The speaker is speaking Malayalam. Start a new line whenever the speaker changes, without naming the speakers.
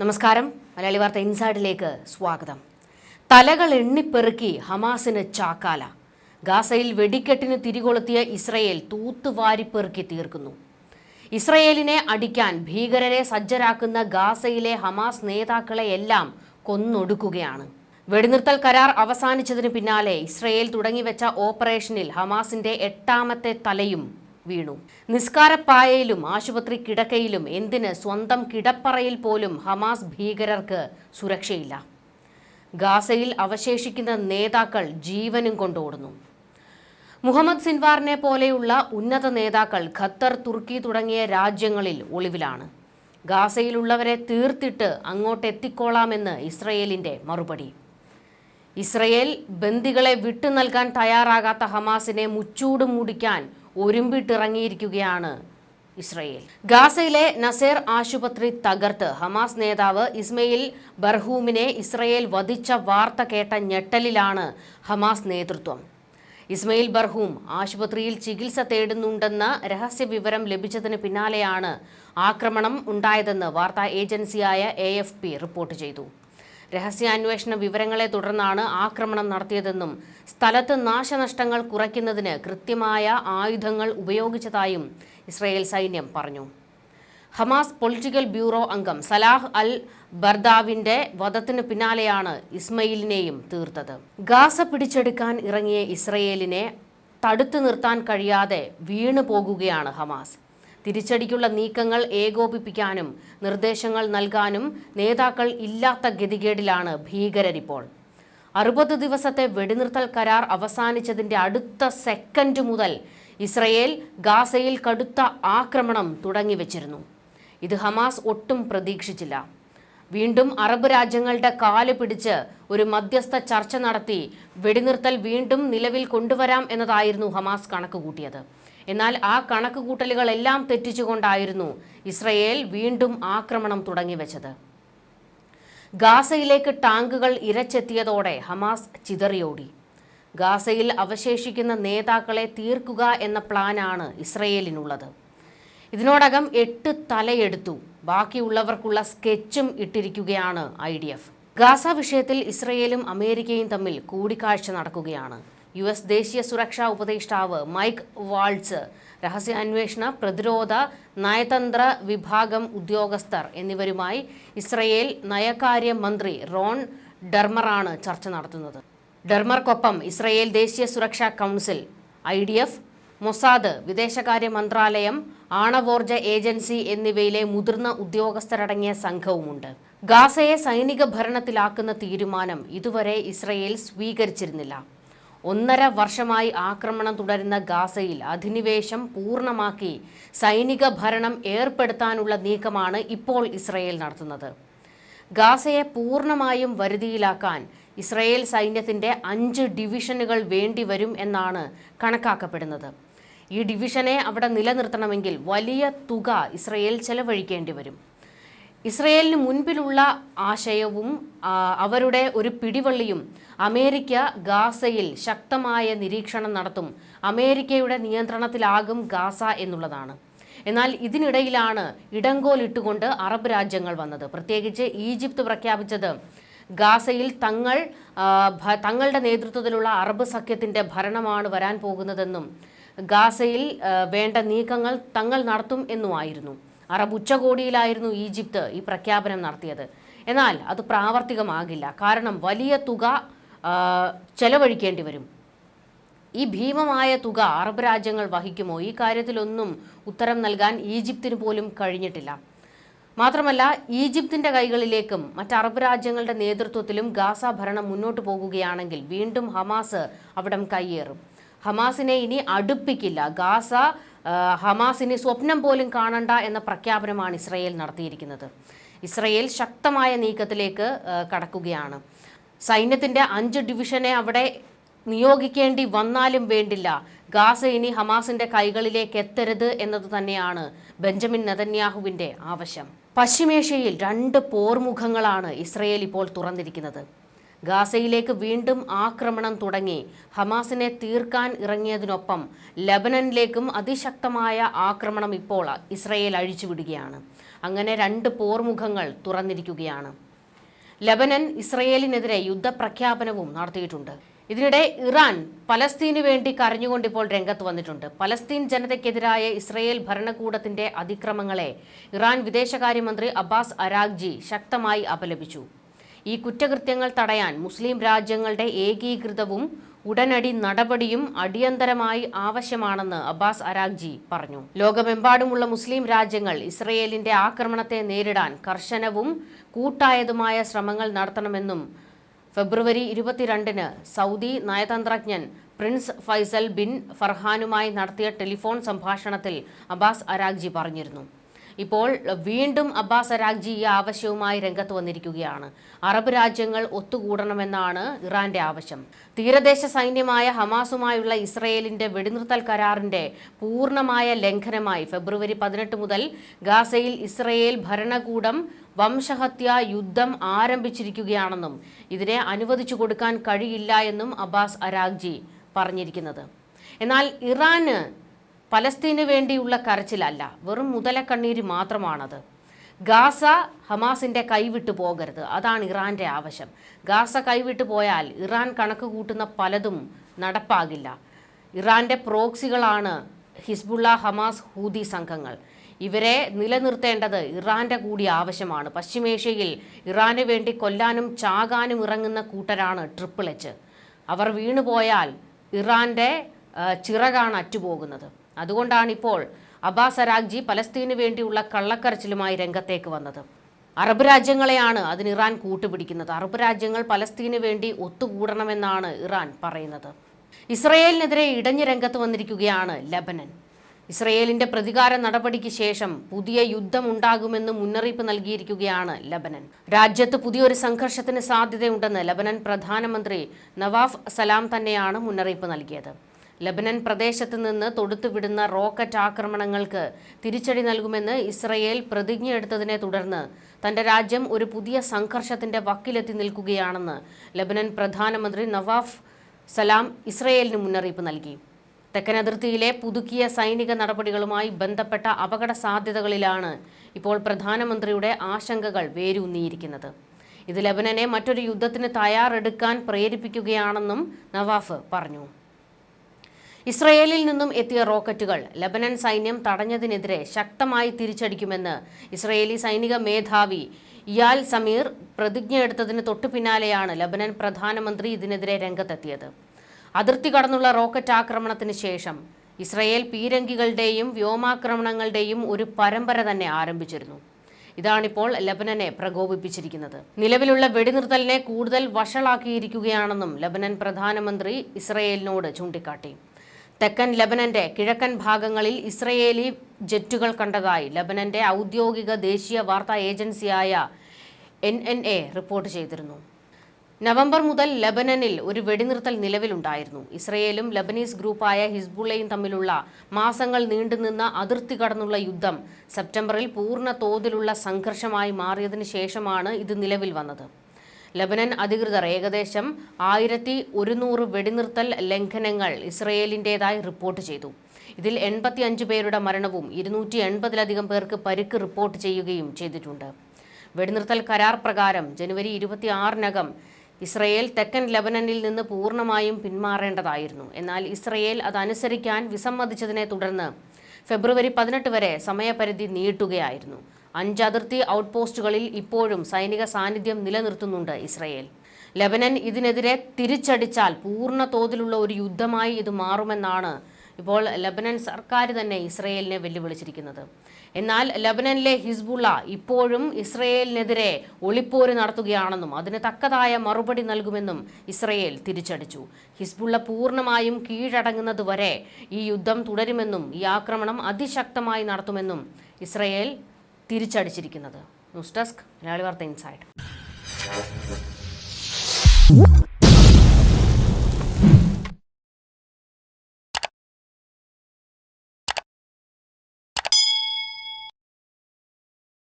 നമസ്കാരം. മലയാളി വാർത്ത ഇൻസൈഡിലേക്ക് സ്വാഗതം. തലകൾ എണ്ണിപ്പെറുക്കി ഹമാസിന് ചാക്കാല. ഗാസയിൽ വെടിക്കെട്ടിന് തിരികൊളുത്തിയ ഇസ്രയേൽ തൂത്തുവാരിപ്പെറുക്കി തീർക്കുന്നു. ഇസ്രയേലിനെ അടിക്കാൻ ഭീകരരെ സജ്ജരാക്കുന്ന ഗാസയിലെ ഹമാസ് നേതാക്കളെ എല്ലാം കൊന്നൊടുക്കുകയാണ്. വെടിനിർത്തൽ കരാർ അവസാനിച്ചതിന് പിന്നാലെ ഇസ്രയേൽ തുടങ്ങിവെച്ച ഓപ്പറേഷനിൽ ഹമാസിന്റെ എട്ടാമത്തെ തലയും വീണു. നിസ്കാരപ്പായയിലും ആശുപത്രി കിടക്കയിലും എന്തിന് സ്വന്തം കിടപ്പറയിൽ പോലും ഹമാസ് ഭീകരർക്ക് സുരക്ഷയില്ല. ഗാസയിൽ അവശേഷിക്കുന്ന നേതാക്കൾ ജീവനും കൊണ്ടോടുന്നു മുഹമ്മദ് സിൻവാറിനെ പോലെയുള്ള ഉന്നത നേതാക്കൾ ഖത്തർ തുർക്കി തുടങ്ങിയ രാജ്യങ്ങളിൽ ഒളിവിലാണ്. ഗാസയിലുള്ളവരെ തീർത്തിട്ട് അങ്ങോട്ട് എത്തിക്കോളാമെന്ന് ഇസ്രയേലിന്റെ മറുപടി. ഇസ്രയേൽ ബന്ദികളെ വിട്ടു നൽകാൻ തയ്യാറാകാത്ത ഹമാസിനെ മുച്ചൂട് മൂടിക്കാൻ ഒരുമ്പിട്ടിറങ്ങിയിരിക്കുകയാണ് ഇസ്രയേൽ. ഗാസയിലെ നസേർ ആശുപത്രി തകർത്ത് ഹമാസ് നേതാവ് ഇസ്മയിൽ ബർഹൂമിനെ ഇസ്രയേൽ വധിച്ച വാർത്ത കേട്ട ഞെട്ടലിലാണ് ഹമാസ് നേതൃത്വം. ഇസ്മയിൽ ബർഹൂം ആശുപത്രിയിൽ ചികിത്സ തേടുന്നുണ്ടെന്ന രഹസ്യ വിവരം ലഭിച്ചതിന് പിന്നാലെയാണ് ആക്രമണം ഉണ്ടായതെന്ന് വാർത്താ ഏജൻസിയായ എ റിപ്പോർട്ട് ചെയ്തു. രഹസ്യാന്വേഷണ വിവരങ്ങളെ തുടർന്നാണ് ആക്രമണം നടത്തിയതെന്നും സ്ഥലത്ത് നാശനഷ്ടങ്ങൾ കുറയ്ക്കുന്നതിന് കൃത്യമായ ആയുധങ്ങൾ ഉപയോഗിച്ചതായും ഇസ്രയേൽ സൈന്യം പറഞ്ഞു. ഹമാസ് പൊളിറ്റിക്കൽ ബ്യൂറോ അംഗം സലാഹ് അൽ ബർദാവിന്റെ വധത്തിന് പിന്നാലെയാണ് ഇസ്മയിലിനെയും തീർത്തത്. ഗാസ പിടിച്ചെടുക്കാൻ ഇറങ്ങിയ ഇസ്രയേലിനെ തടുത്തു നിർത്താൻ കഴിയാതെ വീണു പോകുകയാണ് ഹമാസ്. തിരിച്ചടിക്കുള്ള നീക്കങ്ങൾ ഏകോപിപ്പിക്കാനും നിർദ്ദേശങ്ങൾ നൽകാനും നേതാക്കൾ ഇല്ലാത്ത ഗതികേടിലാണ് ഭീകരരിപ്പോൾ. അറുപത് ദിവസത്തെ വെടിനിർത്തൽ കരാർ അവസാനിച്ചതിന്റെ അടുത്ത സെക്കൻഡ് മുതൽ ഇസ്രയേൽ ഗാസയിൽ കടുത്ത ആക്രമണം തുടങ്ങിവെച്ചിരുന്നു. ഇത് ഹമാസ് ഒട്ടും പ്രതീക്ഷിച്ചില്ല. വീണ്ടും അറബ് രാജ്യങ്ങളുടെ കാൽ പിടിച്ച് ഒരു മധ്യസ്ഥ ചർച്ച നടത്തി വെടിനിർത്തൽ വീണ്ടും നിലവിൽ കൊണ്ടുവരാം എന്നതായിരുന്നു ഹമാസ് കണക്കുകൂട്ടിയത്. എന്നാൽ ആ കണക്ക് കൂട്ടലുകളെല്ലാം തെറ്റിച്ചുകൊണ്ടായിരുന്നു ഇസ്രയേൽ വീണ്ടും ആക്രമണം തുടങ്ങിവെച്ചത്. ഗാസയിലേക്ക് ടാങ്കുകൾ ഇരച്ചെത്തിയതോടെ ഹമാസ് ചിതറിയോടി. ഗാസയിൽ അവശേഷിക്കുന്ന നേതാക്കളെ തീർക്കുക എന്ന പ്ലാനാണ് ഇസ്രയേലിനുള്ളത്. ഇതിനോടകം എട്ട് തലയെടുത്തു. ബാക്കിയുള്ളവർക്കുള്ള സ്കെച്ചും ഇട്ടിരിക്കുകയാണ് ഐ ഗാസ വിഷയത്തിൽ ഇസ്രയേലും അമേരിക്കയും തമ്മിൽ കൂടിക്കാഴ്ച നടക്കുകയാണ്. യു എസ് ദേശീയ സുരക്ഷാ ഉപദേഷ്ടാവ് മൈക്ക് വാൾട്സ് രഹസ്യാന്വേഷണ പ്രതിരോധ നയതന്ത്ര വിഭാഗം ഉദ്യോഗസ്ഥർ എന്നിവരുമായി ഇസ്രയേൽ നയകാര്യ മന്ത്രി റോൺ ഡർമറാണ് ചർച്ച നടത്തുന്നത്. ഡർമർക്കൊപ്പം ഇസ്രയേൽ ദേശീയ സുരക്ഷാ council I D F Mossad വിദേശകാര്യ മന്ത്രാലയം ആണവോർജ ഏജൻസി എന്നിവയിലെ മുതിർന്ന ഉദ്യോഗസ്ഥരടങ്ങിയ സംഘവുമുണ്ട്. ഗാസയെ സൈനിക ഭരണത്തിലാക്കുന്ന തീരുമാനം ഇതുവരെ ഇസ്രയേൽ സ്വീകരിച്ചിരുന്നില്ല. ഒന്നര വർഷമായി ആക്രമണം തുടരുന്ന ഗാസയിൽ അധിനിവേശം പൂർണമാക്കി സൈനിക ഭരണം ഏർപ്പെടുത്താനുള്ള നീക്കമാണ് ഇപ്പോൾ ഇസ്രയേൽ നടത്തുന്നത്. ഗാസയെ പൂർണമായും വരുതിയിലാക്കാൻ ഇസ്രയേൽ സൈന്യത്തിന്റെ അഞ്ച് ഡിവിഷനുകൾ വേണ്ടിവരും എന്നാണ് കണക്കാക്കപ്പെടുന്നത്. ഈ ഡിവിഷനെ അവിടെ നിലനിർത്തണമെങ്കിൽ വലിയ തുക ഇസ്രയേൽ ചെലവഴിക്കേണ്ടി വരും. ഇസ്രയേലിന് മുൻപിലുള്ള ആശയവും അവരുടെ ഒരു പിടിവള്ളിയും അമേരിക്ക ഗാസയിൽ ശക്തമായ നിരീക്ഷണം നടത്തും. അമേരിക്കയുടെ നിയന്ത്രണത്തിലാകും ഗാസ എന്നുള്ളതാണ്. എന്നാൽ ഇതിനിടയിലാണ് ഇടങ്കോലിട്ടുകൊണ്ട് അറബ് രാജ്യങ്ങൾ വന്നത്. പ്രത്യേകിച്ച് ഈജിപ്ത് പ്രഖ്യാപിച്ചത് ഗാസയിൽ തങ്ങൾ തങ്ങളുടെ നേതൃത്വത്തിലുള്ള അറബ് സഖ്യത്തിന്റെ ഭരണമാണ് വരാൻ പോകുന്നതെന്നും ഗാസയിൽ വേണ്ട നീക്കങ്ങൾ തങ്ങൾ നടത്തും എന്നുമായിരുന്നു. അറബ് ഉച്ചകോടിയിലായിരുന്നു ഈജിപ്ത് ഈ പ്രഖ്യാപനം നടത്തിയത്. എന്നാൽ അത് പ്രാവർത്തികമാകില്ല. കാരണം വലിയ തുക ചെലവഴിക്കേണ്ടി വരും. ഈ ഭീമമായ തുക അറബ് രാജ്യങ്ങൾ വഹിക്കുമോ? ഈ കാര്യത്തിലൊന്നും ഉത്തരം നൽകാൻ ഈജിപ്തിന് പോലും കഴിഞ്ഞിട്ടില്ല. മാത്രമല്ല ഈജിപ്തിന്റെ കൈകളിലേക്കും മറ്റ് അറബ് രാജ്യങ്ങളുടെ നേതൃത്വത്തിലും ഗാസ ഭരണം മുന്നോട്ട് പോകുകയാണെങ്കിൽ വീണ്ടും ഹമാസ് അവിടം കയ്യേറും ഹമാസിനെ ഇനി അടുപ്പിക്കില്ല. ഗാസ ഹമാസിനെ സ്വപ്നം പോലും കാണണ്ട എന്ന പ്രഖ്യാപനമാണ് ഇസ്രയേൽ നടത്തിയിരിക്കുന്നത്. ഇസ്രയേൽ ശക്തമായ നീക്കത്തിലേക്ക് കടക്കുകയാണ്. സൈന്യത്തിന്റെ അഞ്ച് ഡിവിഷനെ അവിടെ നിയോഗിക്കേണ്ടി വന്നാലും വേണ്ടില്ല. ഗാസ ഇനി ഹമാസിന്റെ കൈകളിലേക്ക് എത്തരുത് എന്നത് തന്നെയാണ് ബെഞ്ചമിൻ നെതന്യാഹുവിന്റെ ആവശ്യം. പശ്ചിമേഷ്യയിൽ രണ്ട് പോർമുഖങ്ങളാണ് ഇസ്രയേൽ ഇപ്പോൾ തുറന്നിരിക്കുന്നത്. ഗാസയിലേക്ക് വീണ്ടും ആക്രമണം തുടങ്ങി. ഹമാസിനെ തീർക്കാൻ ഇറങ്ങിയതിനൊപ്പം ലബനനിലേക്കും അതിശക്തമായ ആക്രമണം ഇപ്പോൾ ഇസ്രയേൽ അഴിച്ചുവിടുകയാണ്. അങ്ങനെ രണ്ട് പോർമുഖങ്ങൾ തുറന്നിരിക്കുകയാണ്. ലബനൻ ഇസ്രയേലിനെതിരെ യുദ്ധപ്രഖ്യാപനവും നടത്തിയിട്ടുണ്ട്. ഇതിനിടെ ഇറാൻ പലസ്തീന് വേണ്ടി കരഞ്ഞുകൊണ്ട് ഇപ്പോൾ രംഗത്ത് വന്നിട്ടുണ്ട്. പലസ്തീൻ ജനതയ്ക്കെതിരായ ഇസ്രയേൽ ഭരണകൂടത്തിന്റെ അതിക്രമങ്ങളെ ഇറാൻ വിദേശകാര്യമന്ത്രി അബ്ബാസ് അരാഗ്ജി ശക്തമായി അപലപിച്ചു. ഈ കുറ്റകൃത്യങ്ങൾ തടയാൻ മുസ്ലിം രാജ്യങ്ങളുടെ ഏകീകൃതവും ഉടനടി നടപടിയും അടിയന്തരമായി ആവശ്യമാണെന്ന് അബ്ബാസ് അരാഗ്ജി പറഞ്ഞു. ലോകമെമ്പാടുമുള്ള മുസ്ലിം രാജ്യങ്ങൾ ഇസ്രയേലിന്റെ ആക്രമണത്തെ നേരിടാൻ കർശനവും കൂട്ടായതുമായ ശ്രമങ്ങൾ നടത്തണമെന്നും ഫെബ്രുവരി ഇരുപത്തിരണ്ടിന് സൗദി നയതന്ത്രജ്ഞൻ പ്രിൻസ് ഫൈസൽ ബിൻ ഫർഹാനുമായി നടത്തിയ ടെലിഫോൺ സംഭാഷണത്തിൽ അബ്ബാസ് അരാഗ്ജി പറഞ്ഞിരുന്നു. ഇപ്പോൾ വീണ്ടും അബ്ബാസ് അരാഗ്ജി ഈ ആവശ്യവുമായി രംഗത്ത് വന്നിരിക്കുകയാണ്. അറബ് രാജ്യങ്ങൾ ഒത്തുകൂടണമെന്നാണ് ഇറാന്റെ ആവശ്യം. തീരദേശ സൈന്യമായ ഹമാസുമായുള്ള ഇസ്രയേലിന്റെ വെടിനിർത്തൽ കരാറിന്റെ പൂർണമായ ലംഘനമായി ഫെബ്രുവരി പതിനെട്ട് മുതൽ ഗാസയിൽ ഇസ്രയേൽ ഭരണകൂടം വംശഹത്യ യുദ്ധം ആരംഭിച്ചിരിക്കുകയാണെന്നും ഇതിനെ അനുവദിച്ചു കൊടുക്കാൻ കഴിയില്ല എന്നും അബ്ബാസ് അരാഗ്ജി പറഞ്ഞിരിക്കുന്നത്. എന്നാൽ ഇറാന് പലസ്തീന് വേണ്ടിയുള്ള കരച്ചിലല്ല വെറും മുതലക്കണ്ണീര് മാത്രമാണത്. ഗാസ ഹമാസിന്റെ കൈവിട്ടു പോകരുത് അതാണ് ഇറാന്റെ ആവശ്യം. ഗാസ കൈവിട്ടു പോയാൽ ഇറാൻ കണക്ക് കൂട്ടുന്ന പലതും നടപ്പാകില്ല. ഇറാന്റെ പ്രോക്സികളാണ് ഹിസ്ബുള്ള ഹമാസ് ഹൂദി സംഘങ്ങൾ. ഇവരെ നിലനിർത്തേണ്ടത് ഇറാന്റെ കൂടി ആവശ്യമാണ്. പശ്ചിമേഷ്യയിൽ ഇറാന് വേണ്ടി കൊല്ലാനും ചാകാനും ഇറങ്ങുന്ന കൂട്ടരാണ് ട്രിപ്പിൾ എച്ച്. അവർ വീണുപോയാൽ ഇറാന്റെ ചിറകാണ് അറ്റുപോകുന്നത്. അതുകൊണ്ടാണ് ഇപ്പോൾ അബ്ബാസ് അരാഗ്ജി പലസ്തീന് വേണ്ടിയുള്ള കള്ളക്കരച്ചിലുമായി രംഗത്തേക്ക് വന്നത്. അറബ് രാജ്യങ്ങളെയാണ് അതിന് ഇറാൻ കൂട്ടുപിടിക്കുന്നത്. അറബ് രാജ്യങ്ങൾ പലസ്തീന് വേണ്ടി ഒത്തുകൂടണമെന്നാണ് ഇറാൻ പറയുന്നത്. ഇസ്രയേലിനെതിരെ ഇടഞ്ഞു രംഗത്ത് വന്നിരിക്കുകയാണ് ലബനൻ. ഇസ്രയേലിന്റെ പ്രതികാര നടപടിക്ക് ശേഷം പുതിയ യുദ്ധം ഉണ്ടാകുമെന്ന് മുന്നറിയിപ്പ് നൽകിയിരിക്കുകയാണ് ലബനൻ. രാജ്യത്ത് പുതിയൊരു സംഘർഷത്തിന് സാധ്യതയുണ്ടെന്ന് ലബനൻ പ്രധാനമന്ത്രി നവാഫ് സലാം തന്നെയാണ് മുന്നറിയിപ്പ് നൽകിയത്. ലബനൻ പ്രദേശത്ത് നിന്ന് തൊടുത്തുവിടുന്ന റോക്കറ്റ് ആക്രമണങ്ങൾക്ക് തിരിച്ചടി നൽകുമെന്ന് ഇസ്രയേൽ പ്രതിജ്ഞയെടുത്തതിനെ തുടർന്ന് തന്റെ രാജ്യം ഒരു പുതിയ സംഘർഷത്തിന്റെ വക്കിലെത്തി നിൽക്കുകയാണെന്ന് ലബനൻ പ്രധാനമന്ത്രി നവാഫ് സലാം ഇസ്രയേലിന് മുന്നറിയിപ്പ് നൽകി. തെക്കൻ അതിർത്തിയിലെ പുതുക്കിയ സൈനിക നടപടികളുമായി ബന്ധപ്പെട്ട അപകട സാധ്യതകളിലാണ് ഇപ്പോൾ പ്രധാനമന്ത്രിയുടെ ആശങ്കകൾ വേരൂന്നിയിരിക്കുന്നത്. ഇത് ലബനനെ മറ്റൊരു യുദ്ധത്തിന് തയ്യാറെടുക്കാൻ പ്രേരിപ്പിക്കുകയാണെന്നും നവാഫ് പറഞ്ഞു. ഇസ്രയേലിൽ നിന്നും എത്തിയ റോക്കറ്റുകൾ ലബനൻ സൈന്യം തടഞ്ഞതിനെതിരെ ശക്തമായി തിരിച്ചടിക്കുമെന്ന് ഇസ്രയേലി സൈനിക മേധാവി ഇയാൽ സമീർ പ്രതിജ്ഞയെടുത്തതിന് തൊട്ടു പിന്നാലെയാണ് ലബനൻ പ്രധാനമന്ത്രി ഇതിനെതിരെ രംഗത്തെത്തിയത്. അതിർത്തി കടന്നുള്ള റോക്കറ്റ് ആക്രമണത്തിന് ശേഷം ഇസ്രയേൽ പീരങ്കികളുടെയും വ്യോമാക്രമണങ്ങളുടെയും ഒരു പരമ്പര തന്നെ ആരംഭിച്ചിരുന്നു. ഇതാണിപ്പോൾ ലബനനെ പ്രകോപിപ്പിച്ചിരിക്കുന്നത്. നിലവിലുള്ള വെടിനിർത്തലിനെ കൂടുതൽ വഷളാക്കിയിരിക്കുകയാണെന്നും ലബനൻ പ്രധാനമന്ത്രി ഇസ്രയേലിനോട് ചൂണ്ടിക്കാട്ടി. തെക്കൻ ലബനന്റെ കിഴക്കൻ ഭാഗങ്ങളിൽ ഇസ്രയേലി ജെറ്റുകൾ കണ്ടതായി ലബനന്റെ ഔദ്യോഗിക ദേശീയ വാർത്താ ഏജൻസിയായ എൻ എൻ എ റിപ്പോർട്ട് ചെയ്തിരുന്നു. നവംബർ മുതൽ ലബനനിൽ ഒരു വെടിനിർത്തൽ നിലവിലുണ്ടായിരുന്നു. ഇസ്രയേലും ലബനീസ് ഗ്രൂപ്പായ ഹിസ്ബുള്ളയും തമ്മിലുള്ള മാസങ്ങൾ നീണ്ടുനിന്ന അതിർത്തി കടന്നുള്ള യുദ്ധം സെപ്റ്റംബറിൽ പൂർണ തോതിലുള്ള സംഘർഷമായി മാറിയതിനു ശേഷമാണ് ഇത് നിലവിൽ വന്നത്. ലബനൻ അധികൃതർ ഏകദേശം ആയിരത്തി ഒരുന്നൂറ് വെടിനിർത്തൽ ലംഘനങ്ങൾ ഇസ്രയേലിന്റെതായി റിപ്പോർട്ട് ചെയ്തു. ഇതിൽ എൺപത്തി അഞ്ച് പേരുടെ മരണവും ഇരുന്നൂറ്റി എൺപതിലധികം പേർക്ക് പരിക്ക് റിപ്പോർട്ട് ചെയ്യുകയും ചെയ്തിട്ടുണ്ട്. വെടിനിർത്തൽ കരാർ പ്രകാരം ജനുവരി ഇരുപത്തിയാറിനകം ഇസ്രയേൽ തെക്കൻ ലബനനിൽ നിന്ന് പൂർണമായും പിന്മാറേണ്ടതായിരുന്നു. എന്നാൽ ഇസ്രയേൽ അതനുസരിക്കാൻ വിസമ്മതിച്ചതിനെ തുടർന്ന് ഫെബ്രുവരി പതിനെട്ട് വരെ സമയപരിധി നീട്ടുകയായിരുന്നു. അഞ്ച് അതിർത്തി ഔട്ട്പോസ്റ്റുകളിൽ ഇപ്പോഴും സൈനിക സാന്നിധ്യം നിലനിർത്തുന്നുണ്ട് ഇസ്രയേൽ. ലബനൻ ഇതിനെതിരെ തിരിച്ചടിച്ചാൽ പൂർണ തോതിലുള്ള ഒരു യുദ്ധമായി ഇത് മാറുമെന്നാണ് ഇപ്പോൾ ലബനൻ സർക്കാർ തന്നെ ഇസ്രയേലിനെ വെല്ലുവിളിച്ചിരിക്കുന്നത്. എന്നാൽ ലബനനിലെ ഹിസ്ബുള്ള ഇപ്പോഴും ഇസ്രയേലിനെതിരെ ഒളിപ്പോര് നടത്തുകയാണെന്നും അതിന് തക്കതായ മറുപടി നൽകുമെന്നും ഇസ്രയേൽ തിരിച്ചടിച്ചു. ഹിസ്ബുള്ള പൂർണമായും കീഴടങ്ങുന്നതുവരെ ഈ യുദ്ധം തുടരുമെന്നും ഈ ആക്രമണം അതിശക്തമായി നടത്തുമെന്നും ഇസ്രയേൽ തിരിച്ചടിച്ചിരിക്കുന്നത്. ന്യൂസ് ഡെസ്ക് മലയാളി വാർത്ത ഇൻസൈഡ്.